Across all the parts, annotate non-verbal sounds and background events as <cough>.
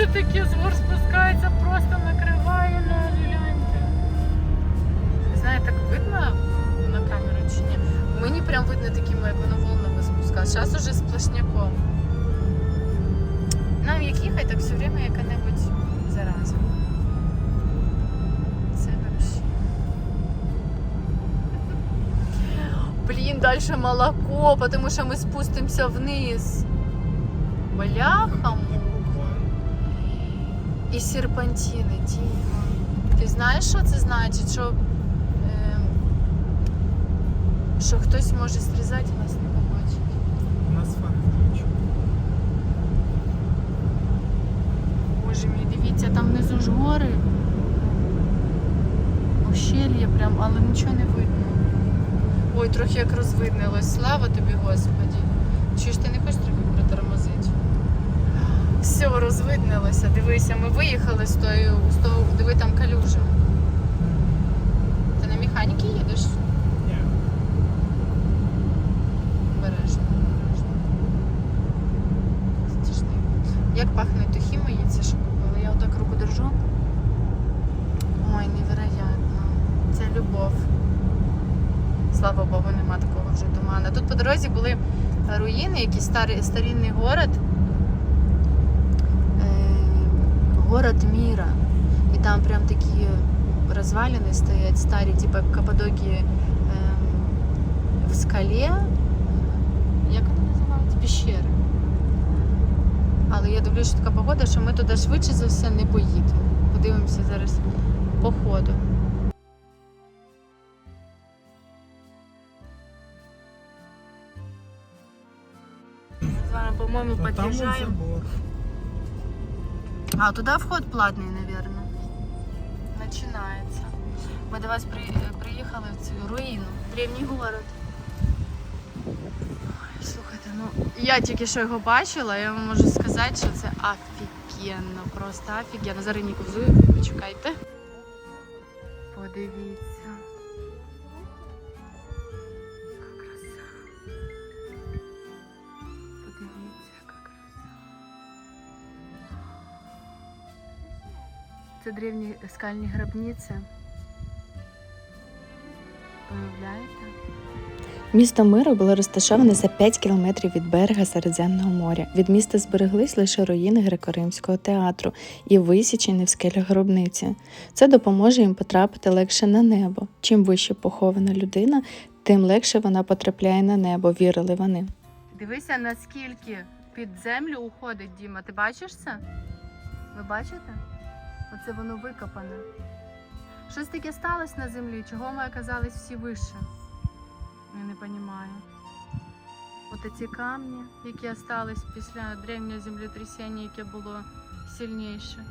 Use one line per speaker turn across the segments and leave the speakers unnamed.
це таке? З гор спускається, просто накриває нас, гляньте. Не знаю, так видно на камеру чи ні? Мені прям видно такими, як воно волнами спускається. Зараз уже сплошняком. Нам як їхати, так все время яка-небудь зараза. Це вообще. Блін, дальше молоко, потому що ми спустимося вниз. Бляха. І серпантини, Діма. Ти знаєш, що це значить? Що, е, що хтось може зрізати і нас не побачить.
У нас фари.
Боже мій, дивіться, там внизу ж гори. Ущельє прям, але нічого не видно. Ой, трохи як розвиднилось. Слава тобі, Господі. Чи ж ти не хочеш трохи? Все, розвиднилося. Дивися, ми виїхали з тою, з того, диви там калюжа. Ти на механіки їдеш?
Ні.
Бережно, бережно. Як пахнуть духи мої ці, що купили? Я отак руку держу. Ой, невероятно. Це любов. Слава Богу, нема такого вже туману. Тут по дорозі були руїни, якийсь старий, старинний город. Е, город міра. І там прям такі розвалини стоять старі, типу як Каппадокії ем, в скалі. Як вони називаються? Піщери. Але я дивлюся, що така погода, що ми туди швидше за все не поїдемо. Подивимося зараз по ходу. З вами, по-моєму, під'їжджаємо. А, туда вход платный, наверное. Начинается. Мы до вас при, приїхали в цю руїну, древній город. Ой, слухайте, ну я тільки що його бачила, я вам можу сказати, що це офігенно, просто офігенно. Зараз Ніку почекайте. Подивіться. Це древні скальні гробниці. Уявляєте?
Місто Миро було розташоване за 5 кілометрів від берега Середземного моря. Від міста збереглись лише руїни греко-римського театру і висічені в скелях гробниці. Це допоможе їм потрапити легше на небо. Чим вище похована людина, тим легше вона потрапляє на небо, вірили вони.
Дивися, наскільки під землю уходить Діма. Ти бачиш це? Ви бачите? Оце воно викопане. Щось таке сталося на землі, чого ми оказались всі вище. Я не розумію. От ці камні, які остались після древнього землетрясіння, яке було сильніше.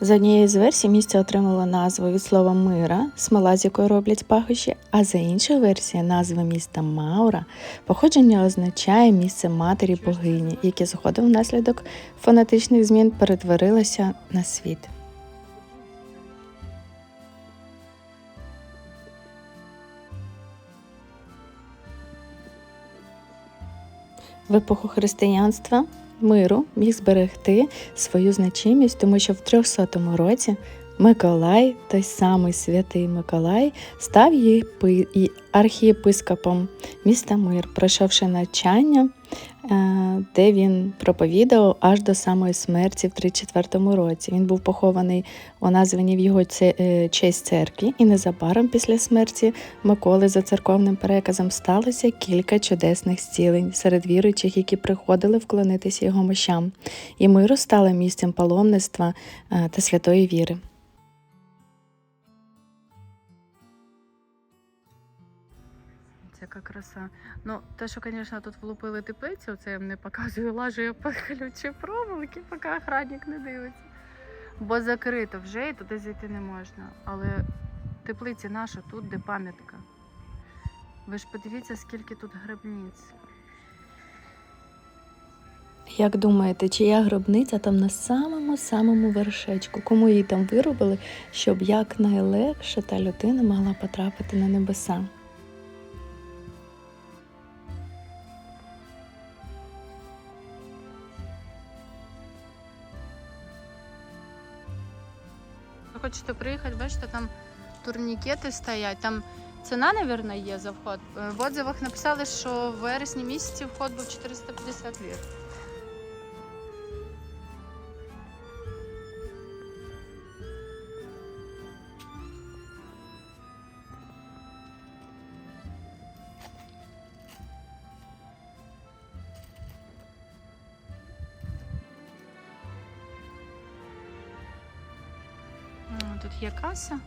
За однією з версій місце отримало назву від слова мира, смола, з якої роблять пахощі, а за іншою версією назва міста Маура походження означає місце матері богині, яке згодом внаслідок фонетичних змін перетворилося на світ. В епоху християнства миру міг зберегти свою значимість, тому що в 300 році Миколай, той самий святий Миколай, став і архієпископом міста Мир, пройшовши навчання, де він проповідував аж до самої смерті в 34-му році. Він був похований у названій в його е, честь церкві, і незабаром після смерті Миколи за церковним переказом сталося кілька чудесних зцілень серед віруючих, які приходили вклонитися його мощам, і миру стало місцем паломництва е, та святої віри.
Яка краса. Ну, те, що, звісно, тут влупили теплицю, це я не показую, лажу я по ключі проволоки, поки охранник не дивиться. Бо закрито вже і туди зайти не можна. Але теплиці наша тут, де пам'ятка. Ви ж подивіться, скільки тут гробниць.
Як думаєте, чия гробниця там на самому самому вершечку? Кому її там виробили, щоб якнайлегше та людина могла потрапити на небеса?
Хочете приїхати, бачите, там турнікети стоять. Там ціна, мабуть, є за вход. В отзивах написали, що в вересні місяці вход був 450 лір. Тут є каса.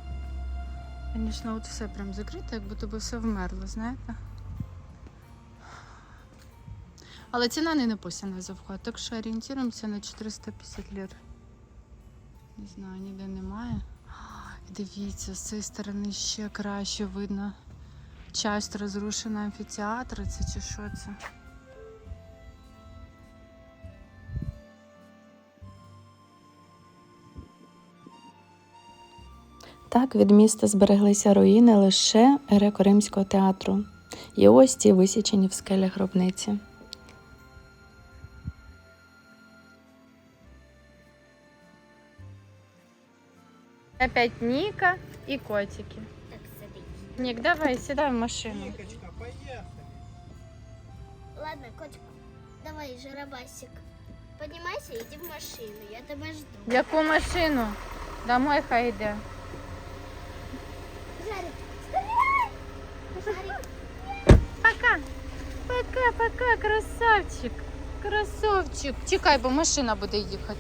Звісно, от все прям закрите, як будто би все вмерло, знаєте. Але ціна не написана за вход, так що орієнтуємося на 450 лір. Не знаю, ніде немає. Дивіться, з цієї сторони ще краще видно часть розрушена амфітеатру. Це чи що це?
Так від міста збереглися руїни лише греко-римського театру. І ось ті висічені в скелях гробниці.
Опять Ніка і котики. Нік, давай, сідай в машину.
Нікочка, поїхали.
Ладно, котик, давай, жарабасик. Поднимайся, иди в машину, я тебя жду.
Яку машину? Домой хай йде. Пока. Пока, пока, красавчик. Красавчик. Чекай, бо машина буде їхати.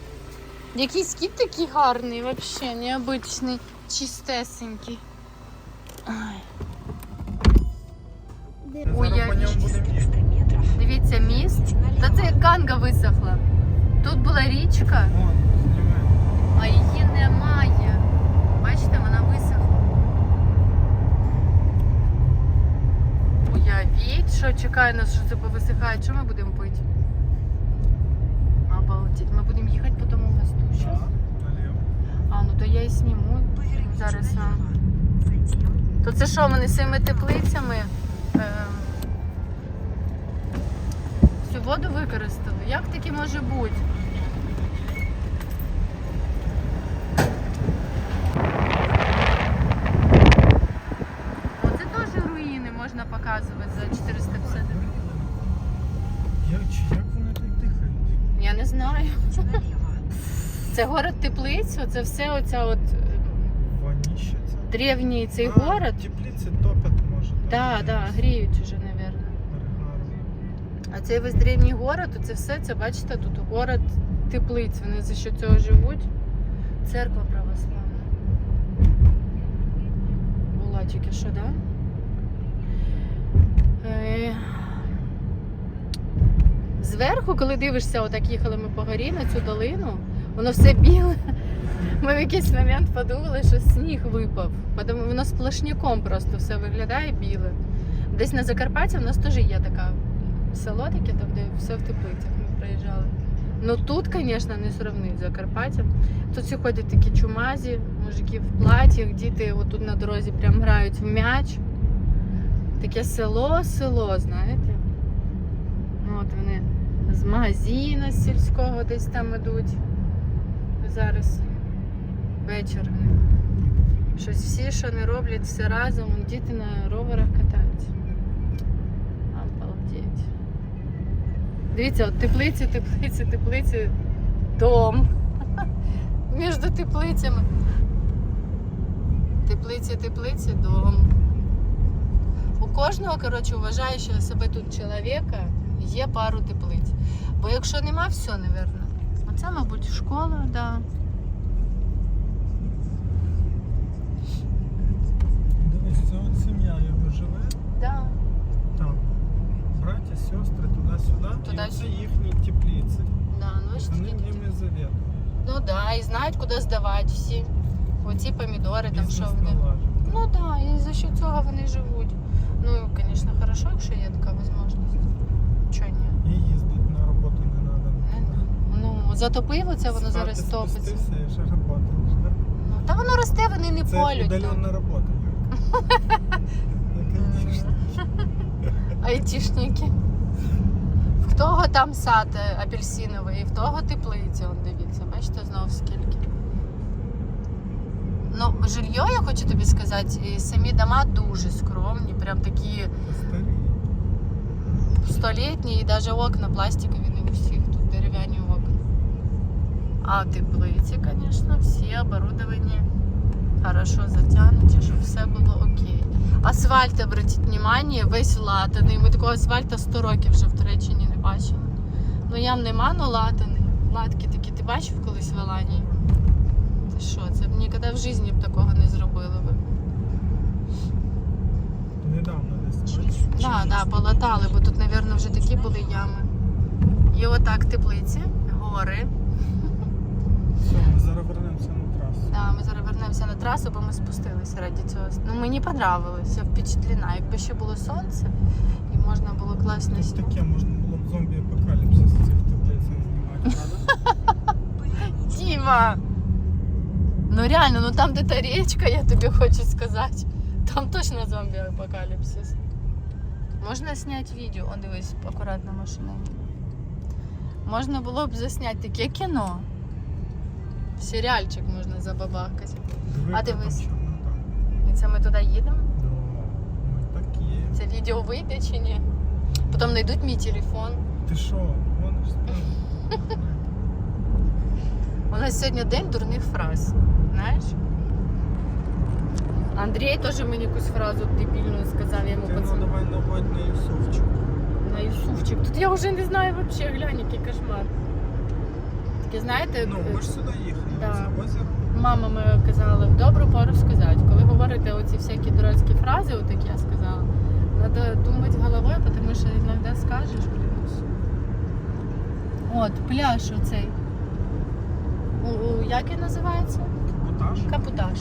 Якийсь кіт такий гарний, взагалі, необичний, чистесенький. Ой, я. Дивіться, міст. Та це як ганга висохла. Тут була річка, а її немає. Бачите, вона висохла. Уявіть, що чекає нас, що це повисихає. Що ми будемо пити? Обалдеть. Ми будемо їхати по тому мосту.
Да,
А, ну то я і сніму. Зараз. а. То це що, вони своїми теплицями е, всю воду використали? Як таке може бути? Оце теж руїни можна показувати за 450 гривень.
Як, чи як вони так дихають?
Я не знаю. <laughs> Це город теплиць, це все оця от е, древній цей
А,
город.
Теплиці топять, може.
Так, да, да, гріють уже, мабуть. А цей весь древній город, це все, це бачите, тут город теплиць. Вони за що цього живуть. Церква православна. Була тільки що, да? Е, Зверху, коли дивишся, отак їхали ми по горі на цю долину, воно все біле. Ми в якийсь момент подумали, що сніг випав. Тому воно сплошняком просто все виглядає біле. Десь на Закарпатті в нас теж є така село таке, там, де все в теплицях ми приїжджали. Ну тут, звісно, не сравнить з Закарпаттям. Тут всі ходять такі чумазі, мужики в платях, діти отут на дорозі прям грають в м'яч. Таке село, село, знаєте. От вони з магазину з сільського десь там ідуть. Зараз вечір. Щось всі, що не роблять, все разом, діти на роверах катаються. Обалдеть. Дивіться, от теплиці, теплиці, теплиці, дом. <laughs> Між теплицями. Теплиці, теплиці, дом. У кожного, коротше, вважаючого себе тут чоловіка, є пару теплиць. Бо якщо нема, все, напевно. Оце, мабуть, школа, так. Да.
Дивись, це от сім'я його живе.
Да.
Там. Браття, сестри, туди-сюди. І
Туди-сюди.
це їхні теплиці.
Да, ну, ж
Вони
такі
ними завідують.
Ну да, і знають, куди здавати всі. Оці помідори, там що вони. Ну да, і за що цього вони живуть. Ну, звісно, хорошо, якщо є така можливість. Чого ні?
І їздити на роботу не треба.
Не надо. Ну, зато пиво це воно зараз топиться.
І вже працюєш.
Ну, та воно росте, вони не
Це
полють. там.
удалена робота, Юрка. <laughs>
Айтішники. В того там сад е, апельсиновий, і в того теплиця, он дивіться, бачите, знов скільки. Ну, жилье, я хочу тобі сказати, і самі дома дуже скромні, прям такі
Старі.
столітні, і навіть окна пластикові не у всіх, тут дерев'яні окна. А теплиці, звісно, всі оборудовані хорошо затягнуті, щоб все було окей. Асфальт, обратіть внимание, весь латаний. Ми такого асфальту 100 років вже в Туреччині не бачили. Ну ям нема, ну латаний. Латки такі, ти бачив колись в Аланії? Ти що, це б ніколи в житті б такого не зробили би.
Недавно десь.
Да, да, полатали, бо тут, мабуть, вже такі були ями. І отак теплиці, гори.
Ми зараз вернемося на трасу.
Да, ми зараз вернемося на трасу, бо ми спустилися раді цього. Ну мені понравилось, я впечатлена. Якби ще було сонце і можна було класно
Тут таке, можна було б зомбі-апокаліпсис з цих таблицях знімати, правда?
Діма! Ну реально, ну там де та річка, я тобі хочу сказати. Там точно зомбі апокаліпсис. Можна зняти відео, о, дивись, акуратно машина. Можна було б засняти таке кіно. Серіальчик можна забабахати.
Диви,
А дивись. І це ми туди їдемо.
Ми такі.
Це відео вийде чи ні? Потім знайдуть мій телефон.
Ти що? Ж.
У нас сьогодні день дурних фраз. Знаєш? Андрій теж мені якусь фразу дебільну сказав, я йому
ну
пацан.
давай наводь на Юсуфчик.
На Юсуфчик. Тут я вже не знаю взагалі, глянь, який кошмар. Таке, знаєте,
Ну, ми ж сюди їхали.
Да.
Це озеро.
мама ми казали в добру пору сказати. Коли говорите оці всякі дурацькі фрази, отакі я сказала, треба думати головою, тому що іноді скажеш, плюс. От, пляж оцей. У, у, як він називається?
Капотаж.
Капотаж.